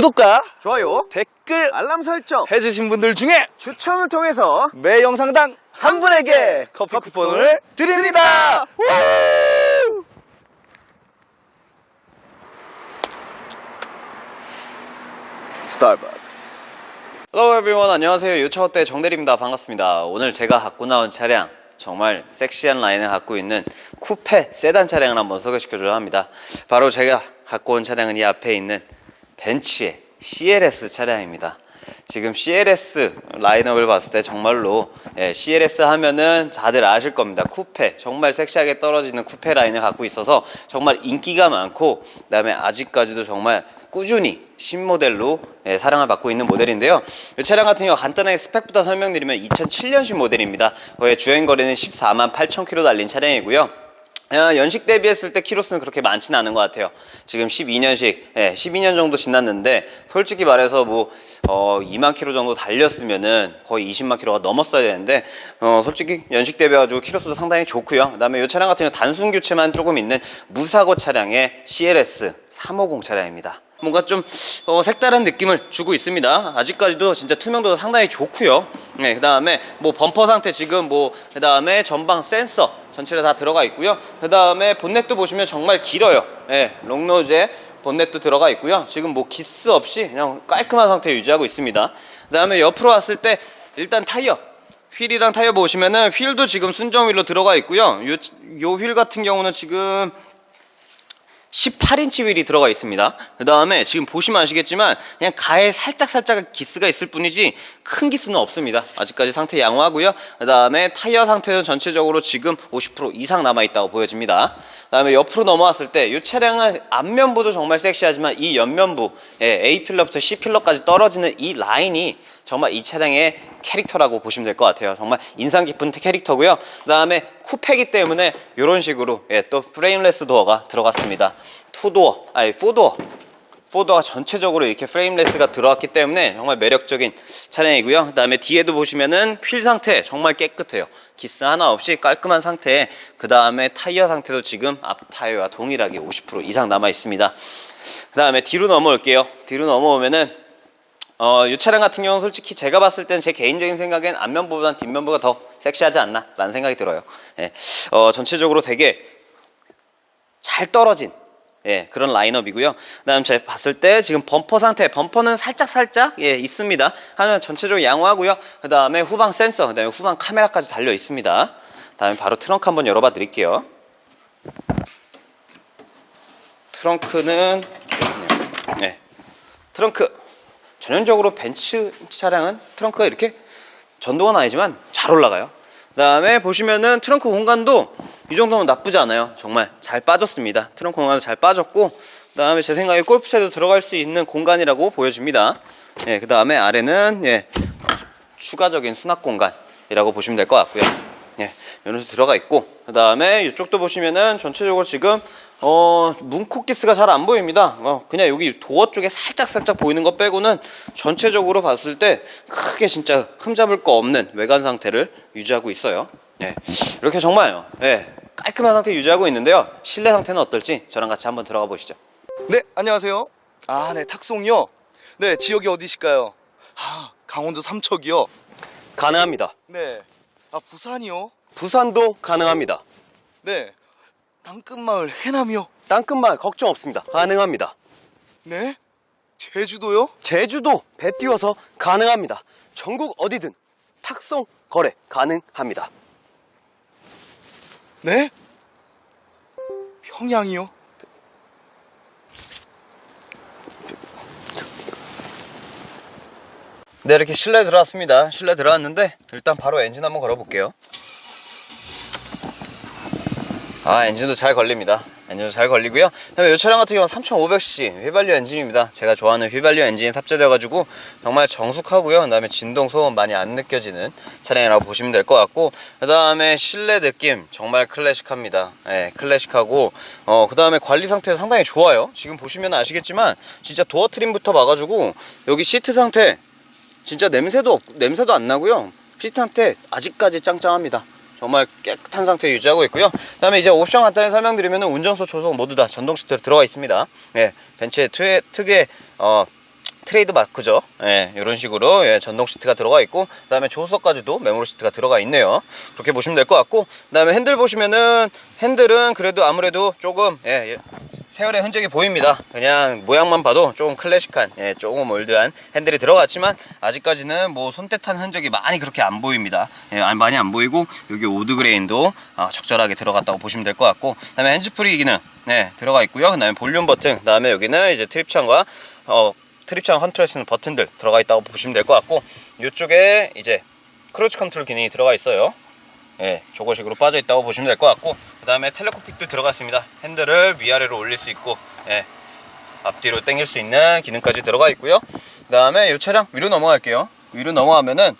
구독과 좋아요, 댓글 알람 설정, 해주신 분들 중에 추첨을 통해서 매 영상당 한 분에게 커피 쿠폰을 드립니다. 우! 스타벅스. Hello everyone 안녕하세요 요차호때 정대리입니다 반갑습니다 오늘 제가 갖고 나온 차량 정말 섹시한 라인을 갖고 있는 쿠페 세단 차량을 한번 소개시켜 줘야 합니다 바로 제가 갖고 온 차량은 이 앞에 있는 벤츠의 CLS 차량입니다 지금 CLS 라인업을 봤을 때 정말로 예, CLS 하면은 다들 아실 겁니다 쿠페 정말 섹시하게 떨어지는 쿠페 라인을 갖고 있어서 정말 인기가 많고 그다음에 아직까지도 정말 꾸준히 신모델로 예, 사랑을 받고 있는 모델인데요. 이 차량 같은 경우 간단하게 스펙부터 설명드리면 2007년식 모델입니다. 거의 주행 거리는 14만 8천 킬로 달린 차량이고요. 아, 연식 대비했을 때 키로수는 그렇게 많지는 않은 것 같아요. 지금 12년식, 예, 12년 정도 지났는데 솔직히 말해서 뭐 어, 2만 킬로 정도 달렸으면은 거의 20만 킬로가 넘었어야 되는데 어, 솔직히 연식 대비해가지고 키로수도 상당히 좋고요. 그다음에 이 차량 같은 경우 단순 교체만 조금 있는 무사고 차량의 CLS 350 차량입니다. 뭔가 좀 어, 색다른 느낌을 주고 있습니다. 아직까지도 진짜 투명도가 상당히 좋고요. 네, 그다음에 뭐 범퍼 상태 지금 뭐 그다음에 전방 센서 전체가 다 들어가 있고요. 그 다음에 본넷도 보시면 정말 길어요. 예, 롱노즈에 본넷도 들어가 있고요. 지금 뭐 기스 없이 그냥 깔끔한 상태 유지하고 있습니다. 그 다음에 옆으로 왔을 때 일단 타이어 휠이랑 타이어 보시면은 휠도 지금 순정 휠로 들어가 있고요. 요 요 휠 같은 경우는 지금 18인치 휠이 들어가 있습니다. 그 다음에 지금 보시면 아시겠지만 그냥 가에 살짝살짝 기스가 있을 뿐이지 큰 기스는 없습니다. 아직까지 상태 양호하고요. 그 다음에 타이어 상태는 전체적으로 지금 50% 이상 남아있다고 보여집니다. 그 다음에 옆으로 넘어왔을 때 이 차량은 앞면부도 정말 섹시하지만 이 옆면부 예, A필러부터 C필러까지 떨어지는 이 라인이 정말 이 차량의 캐릭터라고 보시면 될 것 같아요. 정말 인상 깊은 캐릭터고요. 그다음에 쿠페기 때문에 이런 식으로 예, 또 프레임레스 도어가 들어갔습니다. 투도어, 아니 포도어, 포도어가 전체적으로 이렇게 프레임레스가 들어왔기 때문에 정말 매력적인 차량이고요. 그다음에 뒤에도 보시면은 휠 상태 정말 깨끗해요. 기스 하나 없이 깔끔한 상태에 그다음에 타이어 상태도 지금 앞 타이어와 동일하게 50% 이상 남아 있습니다. 그다음에 뒤로 넘어올게요. 뒤로 넘어오면은 어, 이 차량 같은 경우는 솔직히 제가 봤을 때는 제 개인적인 생각엔 앞면보단 뒷면부가 더 섹시하지 않나 라는 생각이 들어요. 예. 어, 전체적으로 되게 잘 떨어진 예, 그런 라인업이고요. 그다음 제가 봤을 때 지금 범퍼 상태, 범퍼는 살짝 살짝 예, 있습니다. 하지만 전체적으로 양호하고요. 그다음에 후방 센서, 그다음에 후방 카메라까지 달려 있습니다. 그다음에 바로 트렁크 한번 열어봐 드릴게요. 트렁크는 네. 트렁크 전형적으로 벤츠 차량은 트렁크가 이렇게 전동은 아니지만 잘 올라가요. 그다음에 보시면은 트렁크 공간도 이 정도면 나쁘지 않아요. 정말 잘 빠졌습니다. 트렁크 공간도 잘 빠졌고 그다음에 제 생각에 골프채도 들어갈 수 있는 공간이라고 보여집니다. 예, 그다음에 아래는 예, 추가적인 수납 공간이라고 보시면 될 것 같고요. 예, 이런 식으로 들어가 있고 그 다음에 이쪽도 보시면은 전체적으로 지금 어 문콕기스가 잘 안 보입니다. 어, 그냥 여기 도어 쪽에 살짝 살짝 보이는 것 빼고는 전체적으로 봤을 때 크게 진짜 흠잡을 거 없는 외관 상태를 유지하고 있어요. 예, 이렇게 정말 예, 깔끔한 상태 유지하고 있는데요. 실내 상태는 어떨지 저랑 같이 한번 들어가 보시죠. 네, 안녕하세요. 아, 네, 탁송요. 네, 지역이 어디실까요? 아, 강원도 삼척이요. 가능합니다. 네. 아, 부산이요. 부산도 가능합니다. 네. 땅끝마을 해남이요. 땅끝말 걱정 없습니다. 가능합니다. 네. 제주도요. 제주도 배 띄워서 가능합니다. 전국 어디든 탁송 거래 가능합니다. 네. 평양이요. 네 이렇게 실내 들어왔습니다. 실내 들어왔는데 일단 바로 엔진 한번 걸어볼게요. 아 엔진도 잘 걸립니다. 엔진도 잘 걸리고요. 그다음에 이 차량 같은 경우는 3500cc 휘발유 엔진입니다. 제가 좋아하는 휘발유 엔진이 탑재되어 가지고 정말 정숙하고요. 그 다음에 진동 소음 많이 안 느껴지는 차량이라고 보시면 될 것 같고 그 다음에 실내 느낌 정말 클래식합니다. 예, 클래식하고 어 그 다음에 관리 상태 상당히 좋아요. 지금 보시면 아시겠지만 진짜 도어 트림부터 봐가지고 여기 시트 상태 진짜 냄새도 없, 냄새도 안 나고요. 시트 상태 아직까지 짱짱합니다. 정말 깨끗한 상태 유지하고 있고요. 그 다음에 이제 옵션 간단히 설명드리면 운전석 조석 모두 다 전동 시트로 들어가 있습니다. 예, 벤츠의 특유의, 특유의 어, 트레이드 마크죠. 예, 이런 식으로 예, 전동 시트가 들어가 있고 그다음에 조수석까지도 메모리 시트가 들어가 있네요. 그렇게 보시면 될 것 같고 그다음에 핸들 보시면은 핸들은 그래도 아무래도 조금 예, 예, 세월의 흔적이 보입니다. 그냥 모양만 봐도 조금 클래식한, 예, 조금 올드한 핸들이 들어갔지만 아직까지는 뭐 손때탄 흔적이 많이 그렇게 안 보입니다. 예, 많이 안 보이고 여기 오드 그레인도 아, 적절하게 들어갔다고 보시면 될 것 같고 그 다음에 핸즈프리 기능 네, 들어가 있고요. 그 다음에 볼륨 버튼, 그 다음에 여기는 이제 트립창과 어, 트립창 컨트롤 수 있는 버튼들 들어가 있다고 보시면 될 것 같고 이쪽에 이제 크루즈 컨트롤 기능이 들어가 있어요. 예, 저거식으로 빠져 있다고 보시면 될 것 같고 그 다음에 텔레코픽도 들어갔습니다. 핸들을 위아래로 올릴 수 있고 예, 앞뒤로 당길 수 있는 기능까지 들어가 있고요. 그 다음에 이 차량 위로 넘어갈게요. 위로 넘어가면은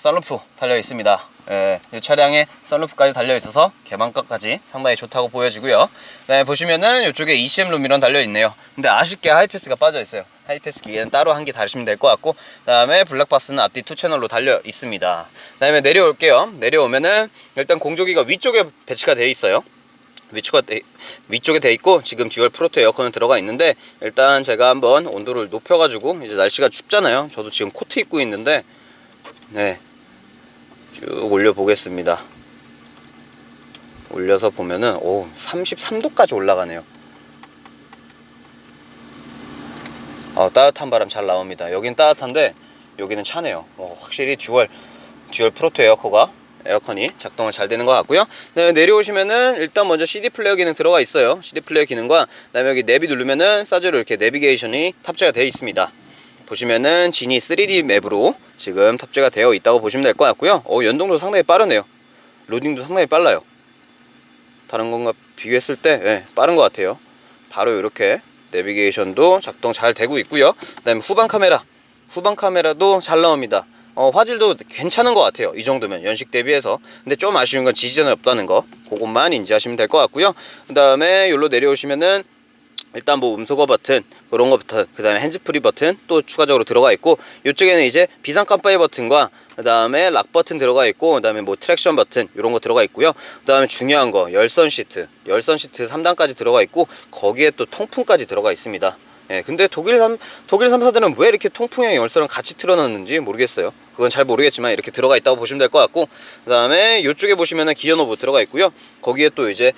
썬루프 달려 있습니다 예, 이 차량에 썬루프까지 달려 있어서 개방가까지 상당히 좋다고 보여지고요. 네, 보시면은 이쪽에 ECM 룸이런 달려 있네요. 근데 아쉽게 하이패스가 빠져 있어요. 하이패스 기계는 따로 한개 다르시면 될 것 같고 그 다음에 블랙박스는 앞뒤 투 채널로 달려 있습니다. 그 다음에 내려올게요. 내려오면은 일단 공조기가 위쪽에 배치가 되어 있어요. 위쪽에 돼, 위쪽에 돼 있고 지금 듀얼 프로토 에어컨은 들어가 있는데 일단 제가 한번 온도를 높여가지고 이제 날씨가 춥잖아요. 저도 지금 코트 입고 있는데 네 쭉 올려 보겠습니다. 올려서 보면은 오 33도까지 올라가네요. 어, 따뜻한 바람 잘 나옵니다. 여긴 따뜻한데 여기는 차네요. 어, 확실히 듀얼 듀얼 프로토 에어컨가 에어컨이 작동을 잘 되는 것 같고요. 네, 내려오시면은 일단 먼저 CD 플레이어 기능 들어가 있어요. CD 플레이어 기능과 그다음에 여기 내비 누르면은 사제로 이렇게 내비게이션이 탑재가 되어 있습니다. 보시면은 지니 3D 맵으로 지금 탑재가 되어 있다고 보시면 될 것 같고요. 어, 연동도 상당히 빠르네요. 로딩도 상당히 빨라요. 다른 건가 비교했을 때 예, 빠른 것 같아요. 바로 이렇게 내비게이션도 작동 잘 되고 있고요. 그 다음에 후방 카메라, 후방 카메라도 잘 나옵니다. 어, 화질도 괜찮은 것 같아요. 이 정도면 연식 대비해서. 근데 좀 아쉬운 건 지지전이 없다는 거. 그것만 인지하시면 될 것 같고요. 그 다음에 여기로 내려오시면은 일단 뭐 음소거 버튼 그런 거부터 그 다음에 핸즈프리 버튼 또 추가적으로 들어가 있고 이쪽에는 이제 비상 깜빡이 버튼과 그 다음에 락 버튼 들어가 있고 그 다음에 뭐 트랙션 버튼 이런 거 들어가 있고요. 그 다음에 중요한 거 열선 시트 열선 시트 3단까지 들어가 있고 거기에 또 통풍까지 들어가 있습니다. 예, 근데 독일 삼 독일 3사들은 왜 이렇게 통풍형 열선을 같이 틀어놨는지 모르겠어요. 그건 잘 모르겠지만 이렇게 들어가 있다고 보시면 될 것 같고 그다음에 이쪽에 보시면은 기어 노브 들어가 있고요. 거기에 또 이제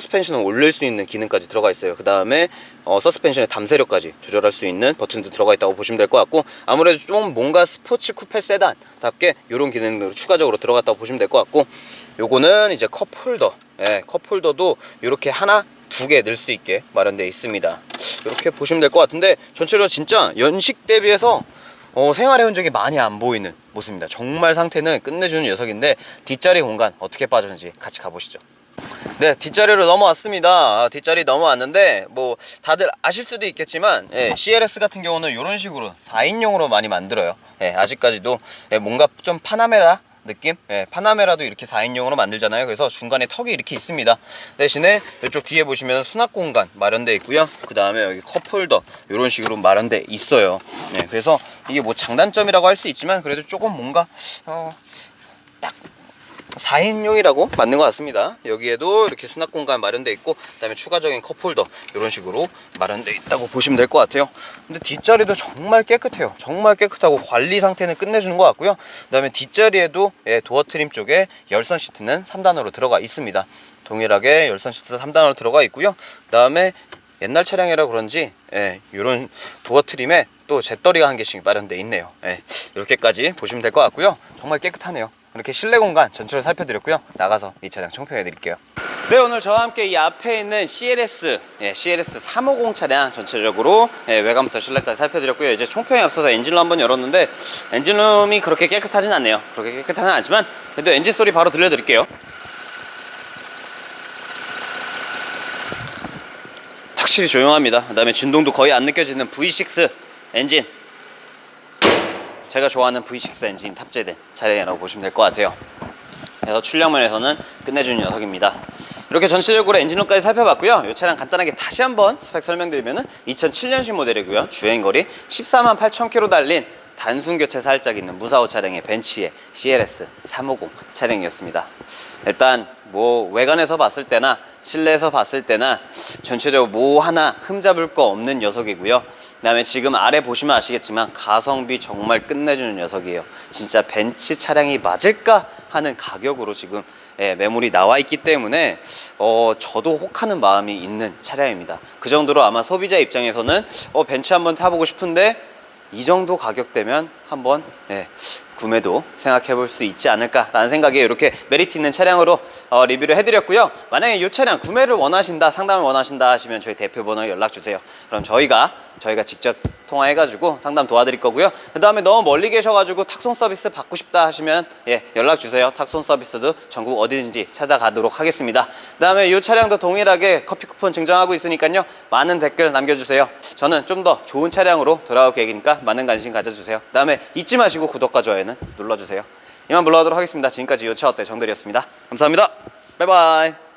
서스펜션을 올릴 수 있는 기능까지 들어가 있어요. 그 다음에 어, 서스펜션의 담세력까지 조절할 수 있는 버튼도 들어가 있다고 보시면 될 것 같고 아무래도 좀 뭔가 스포츠 쿠페 세단답게 이런 기능으로 추가적으로 들어갔다고 보시면 될 것 같고 요거는 이제 컵 홀더 예, 컵 홀더도 이렇게 하나 두 개 넣을 수 있게 마련되어 있습니다. 이렇게 보시면 될 것 같은데 전체로 진짜 연식 대비해서 어, 생활의 흔적이 많이 안 보이는 모습입니다. 정말 상태는 끝내주는 녀석인데 뒷자리 공간 어떻게 빠졌는지 같이 가보시죠. 네 뒷자리로 넘어왔습니다. 아, 뒷자리 넘어왔는데 뭐 다들 아실 수도 있겠지만 예, CLS 같은 경우는 이런 식으로 4인용으로 많이 만들어요. 예, 아직까지도 예, 뭔가 좀 파나메라 느낌? 예, 파나메라도 이렇게 4인용으로 만들잖아요. 그래서 중간에 턱이 이렇게 있습니다. 대신에 이쪽 뒤에 보시면 수납 공간 마련되어 있고요. 그 다음에 여기 컵홀더 이런 식으로 마련되어 있어요. 예, 그래서 이게 뭐 장단점이라고 할 수 있지만 그래도 조금 뭔가 어, 4인용이라고 맞는 것 같습니다. 여기에도 이렇게 수납 공간 마련되어 있고 그 다음에 추가적인 컵홀더 이런 식으로 마련되어 있다고 보시면 될 것 같아요. 근데 뒷자리도 정말 깨끗해요. 정말 깨끗하고 관리 상태는 끝내주는 것 같고요. 그 다음에 뒷자리에도 예, 도어 트림 쪽에 열선 시트는 3단으로 들어가 있습니다. 동일하게 열선 시트 3단으로 들어가 있고요. 그 다음에 옛날 차량이라 그런지 예, 이런 도어 트림에 또 잿더리가 한 개씩 마련되어 있네요. 예, 이렇게까지 보시면 될 것 같고요. 정말 깨끗하네요. 이렇게 실내 공간 전체를 살펴드렸고요. 나가서 이 차량 총평해 드릴게요. 네, 오늘 저와 함께 이 앞에 있는 CLS, 예, CLS 350 차량 전체적으로 예, 외관부터 실내까지 살펴드렸고요. 이제 총평에 앞서서 엔진룸 한번 열었는데 엔진룸이 그렇게 깨끗하진 않네요. 그렇게 깨끗하진 않지만 그래도 엔진 소리 바로 들려드릴게요. 확실히 조용합니다. 그 다음에 진동도 거의 안 느껴지는 V6 엔진. 제가 좋아하는 V6 엔진 탑재된 차량이라고 보시면 될 것 같아요. 그래서 출력면에서는 끝내주는 녀석입니다. 이렇게 전체적으로 엔진룸까지 살펴봤고요. 이 차량 간단하게 다시 한번 스펙 설명드리면 2007년식 모델이고요. 주행거리 14만 8천 킬로 달린 단순 교체 살짝 있는 무사호 차량의 벤치의 CLS 350 차량이었습니다. 일단 뭐 외관에서 봤을 때나 실내에서 봤을 때나 전체적으로 뭐 하나 흠잡을 거 없는 녀석이고요. 그다음에 지금 아래 보시면 아시겠지만 가성비 정말 끝내주는 녀석이에요. 진짜 벤츠 차량이 맞을까 하는 가격으로 지금 예, 매물이 나와 있기 때문에 어, 저도 혹하는 마음이 있는 차량입니다. 그 정도로 아마 소비자 입장에서는 어, 벤츠 한번 타보고 싶은데 이 정도 가격대면 한번 예, 구매도 생각해 볼 수 있지 않을까라는 생각에 이렇게 메리트 있는 차량으로 어, 리뷰를 해드렸고요. 만약에 이 차량 구매를 원하신다, 상담을 원하신다 하시면 저희 대표 번호 연락 주세요. 그럼 저희가 저희가 직접 통화해가지고 상담 도와드릴 거고요. 그 다음에 너무 멀리 계셔가지고 탁송 서비스 받고 싶다 하시면 예, 연락 주세요. 탁송 서비스도 전국 어디든지 찾아가도록 하겠습니다. 그 다음에 이 차량도 동일하게 커피 쿠폰 증정하고 있으니까요. 많은 댓글 남겨주세요. 저는 좀 더 좋은 차량으로 돌아올 계획이니까 많은 관심 가져주세요. 그 다음에 잊지 마시고 구독과 좋아요는 눌러주세요. 이만 물러가도록 하겠습니다. 지금까지 요차 어때 정들이었습니다. 감사합니다. 바이바이.